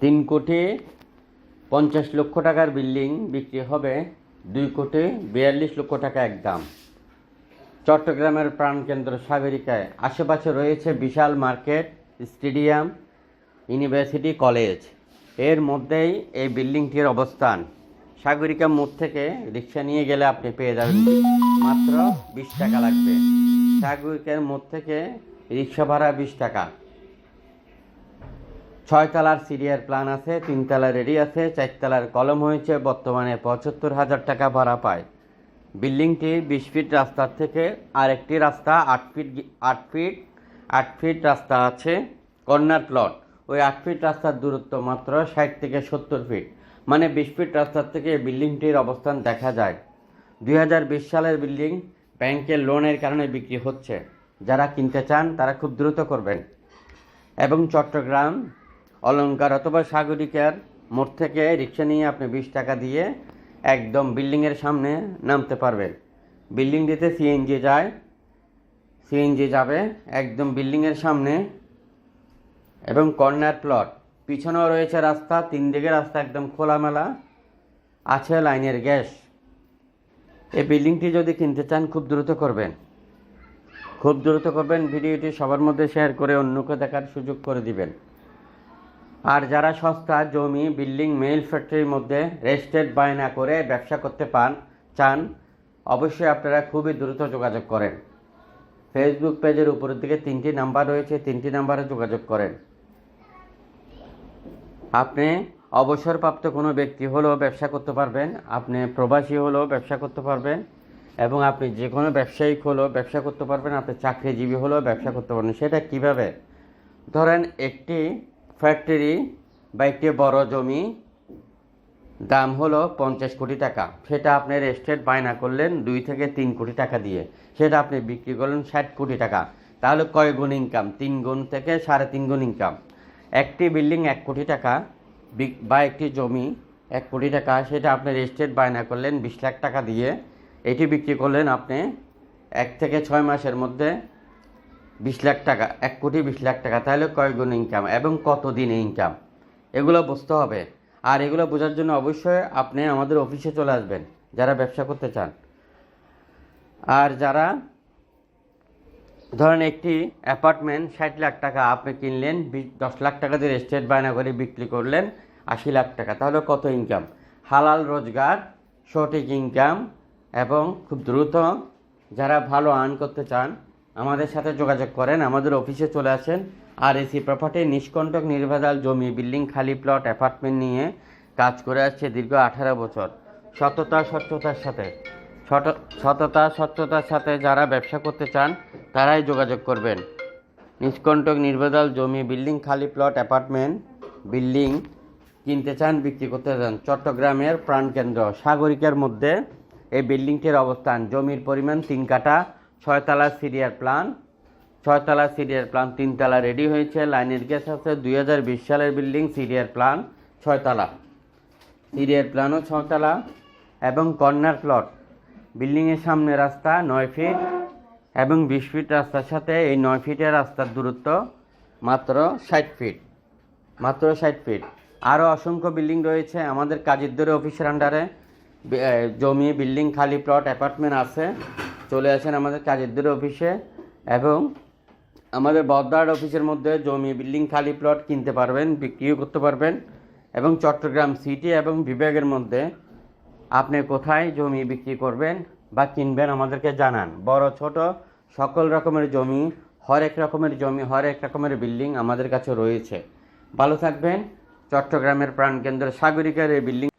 তিন কোটি পঞ্চাশ লক্ষ টাকার বিল্ডিং বিক্রি হবে, দুই কোটি বিয়াল্লিশ লক্ষ টাকা একদম চট্টগ্রামের প্রাণকেন্দ্র সাগরিকায় আশেপাশে রয়েছে বিশাল মার্কেট, স্টেডিয়াম, ইউনিভার্সিটি, কলেজ। এর মধ্যেই এই বিল্ডিংটির অবস্থান। সাগরিকা মোড় থেকে রিক্সা নিয়ে গেলে আপনি পেয়ে যাবেন মাত্র বিশ টাকা লাগবে। সাগরিকার মোড় থেকে রিক্সা ভাড়া বিশ টাকা। ছয়তলার সিরিয়ার প্ল্যান আছে তিনতলা রেডি আছে চারতলার কলম হয়েছে, বর্তমানে পঁচাত্তর হাজার টাকা ভাড়া পায়। বিল্ডিংটি বিশ ফিট রাস্তার থেকে আরেকটি রাস্তা, আট ফিট আট ফিট আট ফিট রাস্তা আছে, কর্নার প্লট। ওই আট ফিট রাস্তার দূরত্ব মাত্র ষাট থেকে সত্তর ফিট। মানে বিশ ফিট রাস্তার থেকে বিল্ডিংটির অবস্থান দেখা যায়। দুই হাজার বিশ সালের বিল্ডিং ব্যাংকের লোনের কারণে বিক্রি হচ্ছে। যারা কিনতে চান, তারা খুব দ্রুত করবেন। এবং চট্টগ্রাম অলংকার অথবা সাগরিকার মোড় থেকে রিক্সা নিয়ে আপনি বিশ টাকা দিয়ে একদম বিল্ডিংয়ের সামনে নামতে পারবেন। বিল্ডিংটিতে সিএনজি যায়, সিএনজি যাবে একদম বিল্ডিংয়ের সামনে এবং কর্নার প্লট। পিছনেও রয়েছে রাস্তা, তিন দিকে রাস্তা একদম খোলামেলা, আছে লাইনের গ্যাস। এই বিল্ডিংটি যদি কিনতে চান, খুব দ্রুত করবেন। খুব দ্রুত করবেন, ভিডিওটি সবার মধ্যে শেয়ার করে অন্যকে দেখার সুযোগ করে দিবেন। আর যারা সস্তা জমি, বিল্ডিং মেইল ফ্যাক্টরির মধ্যে রেস্টেড বায়না করে ব্যবসা করতে পান, চান, অবশ্যই আপনারা খুবই দ্রুত যোগাযোগ করেন। ফেসবুক পেজের উপরের দিকে তিনটি নাম্বার রয়েছে, তিনটি নাম্বারে যোগাযোগ করেন। আপনি অবসরপ্রাপ্ত কোনো ব্যক্তি হলেও ব্যবসা করতে পারবেন, আপনি প্রবাসী হলেও ব্যবসা করতে পারবেন, এবং আপনি যে কোনো ব্যবসায়িক হলেও ব্যবসা করতে পারবেন, আপনি চাকরিজীবী হলেও ব্যবসা করতে পারবেন। সেটা কীভাবে? ধরেন একটি ফ্যাক্টরি বা একটি বড় জমি, দাম হলো পঞ্চাশ কোটি টাকা। সেটা আপনি রেস্টেট বায়না করলেন দুই থেকে তিন কোটি টাকা দিয়ে। সেটা আপনি বিক্রি করলেন ষাট কোটি টাকা। তাহলে কয় গুণ ইনকাম তিন গুণ থেকে সাড়ে তিন গুণ ইনকাম একটি বিল্ডিং এক কোটি টাকা, বি- একটি জমি এক কোটি টাকা, সেটা আপনি রেজিস্ট্রেট বায়না করলেন বিশ লাখ টাকা দিয়ে। এটি বিক্রি করলেন আপনি এক থেকে ছয় মাসের মধ্যে বিশ লাখ টাকা, এক কোটি বিশ লাখ টাকা, তাহলে কয় ইনকাম এবং কত দিনে ইনকাম এগুলো বুঝতে হবে। আর এগুলো বোঝার জন্য অবশ্যই আপনি আমাদের অফিসে চলে আসবেন, যারা ব্যবসা করতে চান। আর যারা, ধরেন একটি অ্যাপার্টমেন্ট ষাট লাখ টাকা আপনি কিনলেন দশ লাখ টাকা দিয়ে স্টেট বায়না করে বিক্রি করলেন, আশি লাখ টাকা, তাহলে কত ইনকাম হালাল রোজগার, সঠিক ইনকাম এবং খুব দ্রুত যারা ভালো আর্ন করতে চান আমাদের সাথে যোগাযোগ করেন, আমাদের অফিসে চলে আসেন। আর এসি প্রপার্টি নিষ্কণ্টক নির্ভেজাল জমি, বিল্ডিং, খালি প্লট অ্যাপার্টমেন্ট নিয়ে কাজ করে আসছে দীর্ঘ আঠারো বছর। সততা, স্বচ্ছতার সাথে। সততা, স্বচ্ছতার সাথে যারা ব্যবসা করতে চান, তারাই যোগাযোগ করবেন। নিষ্কণ্টক নির্ভেজাল জমি, বিল্ডিং, খালি প্লট অ্যাপার্টমেন্ট বিল্ডিং কিনতে চান, বিক্রি করতে চান। চট্টগ্রামের প্রাণকেন্দ্র, সাগরিকের মধ্যে এই বিল্ডিংটির অবস্থান। জমির পরিমাণ তিন কাটা ছয়তলা সিরিয়ার প্ল্যান। ছয়তলা সিরিয়ার প্ল্যান তিনতলা রেডি হয়েছে। লাইনের গ্যাস আছে দুই হাজার বিশ সালের বিল্ডিং সিরিয়ার প্ল্যান ছয়তলা। সিরিয়ার প্ল্যানও ছয়তলা এবং কর্নার প্লট। বিল্ডিংয়ের সামনে রাস্তা নয় ফিট এবং বিশ ফিট রাস্তার সাথে এই নয় ফিটের রাস্তার দূরত্ব মাত্র ষাট ফিট। মাত্র ষাট ফিট। আরও অসংখ্য বিল্ডিং রয়েছে। আমাদের কাজীরদরে অফিসের আন্ডারে জমি, বিল্ডিং, খালি প্লট, অ্যাপার্টমেন্ট আছে। চলে আসেন আমাদের কাজীরদরে অফিসে এবং আমাদের বদ্দার অফিসের মধ্যে জমি বিল্ডিং খালি প্লট কিনতে পারবেন, বিক্রিও করতে পারবেন এবং চট্টগ্রাম সিটি এবং বিভাগের মধ্যে আপনি কোথায় জমি বিক্রি করবেন বা কিনবেন আমাদেরকে জানান। বড়, ছোট সকল রকমের জমি, হরেক রকমের জমি, হরেক রকমের বিল্ডিং আমাদের কাছে রয়েছে। ভালো থাকবেন। চট্টগ্রামের প্রাণকেন্দ্র সাগরিকার এই বিল্ডিং